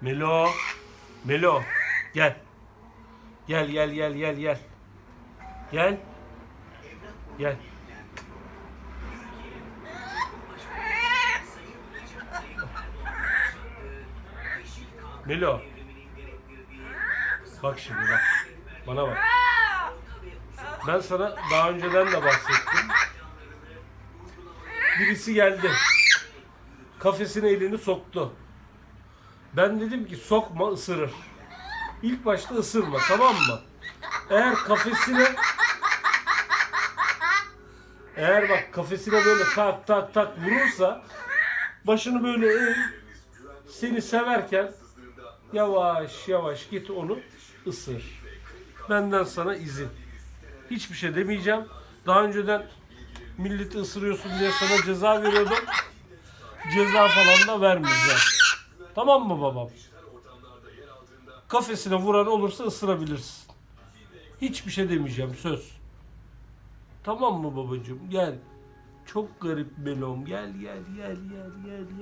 Melo. Melo. Gel. Gel gel gel gel gel. Gel. Gel. Melo. Bak şimdi bak. Bana bak. Ben sana daha önceden de bahsettim. Birisi geldi. Kafesine elini soktu. Ben dedim ki sokma ısırır. İlk başta ısırma tamam mı? Eğer kafesine eğer bak kafesine böyle tak tak tak vurursa başını böyle eğ, seni severken yavaş yavaş git onu ısır. Benden sana izin. Hiçbir şey demeyeceğim. Daha önceden milleti ısırıyorsun diye sana ceza veriyordum. Ceza falan da vermeyeceğim. Tamam mı babam? Kafesine vuran olursa ısırabilirsin. Hiçbir şey demeyeceğim söz. Tamam mı babacığım? Gel. Çok garip Melom. Gel gel gel gel gel gel.